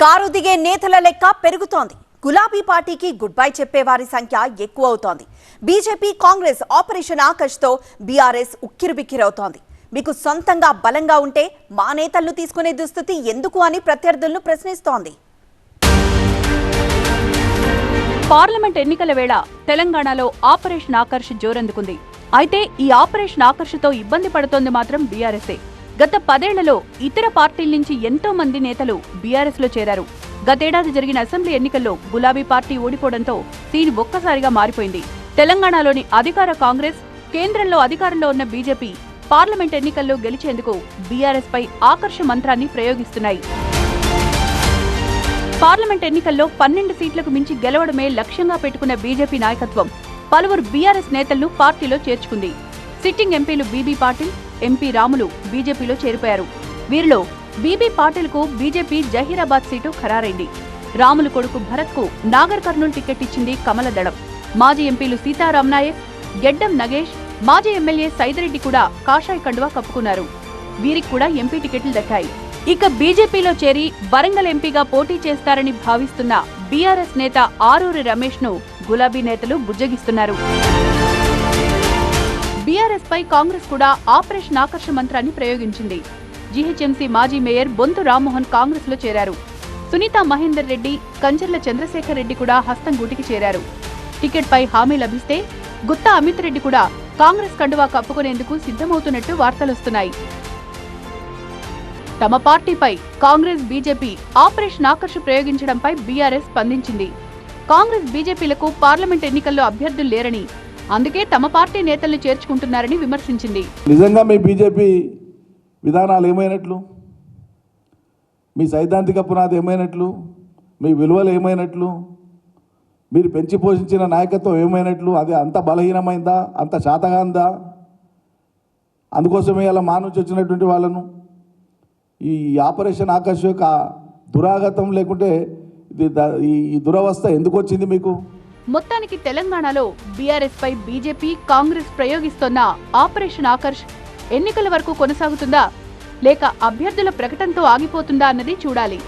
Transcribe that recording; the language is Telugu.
కారు దిగే నేతల లెక్క పెరుగుతోంది. గులాబీ పార్టీకి గుడ్ బై చెప్పే వారి సంఖ్య ఎక్కువ అవుతోంది బీజేపీ కాంగ్రెస్ ఆపరేషన్ ఆకర్ష్తో బీఆర్ఎస్ ఉక్కిరిబిక్కిరవుతోంది. మీకు సొంతంగా బలంగా ఉంటే మా నేతలను తీసుకునే దుస్థితి ఎందుకు అని ప్రత్యర్థులను ప్రశ్నిస్తోంది. పార్లమెంట్ ఎన్నికల వేళ తెలంగాణలో ఆపరేషన్ ఆకర్ష్ జోరందుకుంది. అయితే ఈ ఆపరేషన్ ఆకర్షతో ఇబ్బంది పడుతోంది మాత్రం బీఆర్ఎస్ఏ. గత పదేళ్ళలో ఇతర పార్టీల నుంచి ఎంతో మంది నేతలు బీఆర్ఎస్లో చేరారు. గతేడాది జరిగిన అసెంబ్లీ ఎన్నికల్లో గులాబీ పార్టీ ఓడిపోవడంతో సీన్ ఒక్కసారిగా మారిపోయింది. తెలంగాణలోని అధికార కాంగ్రెస్ కేంద్రంలో అధికారంలో ఉన్న బీజేపీ పార్లమెంట్ ఎన్నికల్లో గెలిచేందుకు బీఆర్ఎస్ పై ఆకర్ష మంత్రాన్ని ప్రయోగిస్తున్నాయి. పార్లమెంట్ ఎన్నికల్లో పన్నెండు సీట్లకు మించి గెలవడమే లక్ష్యంగా పెట్టుకున్న బీజేపీ నాయకత్వం పలువురు బీఆర్ఎస్ నేతలను పార్టీలో చేర్చుకుంది. సిట్టింగ్ ఎంపీలు B B Patil MP Ramulu బీజేపీలో చేరిపోయారు. వీరిలో బీబీ పాటిల్కు బీజేపీ జహీరాబాద్ సీటు ఖరారైంది. రాములు కొడుకు భరత్కు నాగర్ కర్నూలు టికెట్ ఇచ్చింది కమల దళం. మాజీ ఎంపీలు సీతారాం నాయక్ గెడ్డం నగేష్ మాజీ ఎమ్మెల్యే సైదిరెడ్డి కూడా కాషాయ కండువా కప్పుకున్నారు. వీరికి కూడా ఎంపీ టికెట్లు దక్కాయి. ఇక బీజేపీలో చేరి వరంగల్ ఎంపీగా పోటీ చేస్తారని భావిస్తున్న బీఆర్ఎస్ నేత ఆరూరి రమేష్ను గులాబీ నేతలు బుజ్జగిస్తున్నారు. బీఆర్ఎస్ పై కాంగ్రెస్ కూడా ఆపరేషన్ ఆకర్ష మంత్రాన్ని ప్రయోగించింది. జీహెచ్ఎంసీ మాజీ మేయర్ బొంతు రామ్మోహన్ కాంగ్రెస్లో చేరారు. సునీత మహేందర్ రెడ్డి కంచర్ల చంద్రశేఖర్ రెడ్డి కూడా హస్తం గూటికి చేరారు. టికెట్ పై హామీ లభిస్తే గుత్తా అమిత్ రెడ్డి కూడా కాంగ్రెస్ కండువా కప్పుకునేందుకు సిద్ధమవుతున్నట్టు వార్తలొస్తున్నాయి. తమ పార్టీపై కాంగ్రెస్ బీజేపీ ఆపరేషన్ ఆకర్ష ప్రయోగించడంపై బీఆర్ఎస్ స్పందించింది. కాంగ్రెస్ బీజేపీలకు పార్లమెంట్ ఎన్నికల్లో అభ్యర్థులు లేరని అందుకే తమ పార్టీ నేతల్ని చేర్చుకుంటున్నారని విమర్శించింది. నిజంగా మీ బీజేపీ విధానాలు ఏమైనట్లు? మీ సైద్ధాంతిక పునాది ఏమైనట్లు? మీ విలువలు ఏమైనట్లు? మీరు పెంచి పోషించిన నాయకత్వం ఏమైనట్లు? అది అంత బలహీనమైందా? అంత శాతగాందా? అందుకోసమే అలా మానుంచి వచ్చినటువంటి వాళ్ళను. ఈ ఆపరేషన్ ఆకాశ యొక్క దురాగతం లేకుంటే ఇది ద- ఈ దురవస్థ ఎందుకు వచ్చింది మీకు? మొత్తానికి తెలంగాణలో బీఆర్ఎస్ పై బీజేపీ కాంగ్రెస్ ప్రయోగిస్తోన్న ఆపరేషన్ ఆకర్ష్ ఎన్నికల వరకు కొనసాగుతుందా? లేక అభ్యర్థుల ప్రకటనతో ఆగిపోతుందా అన్నది చూడాలి.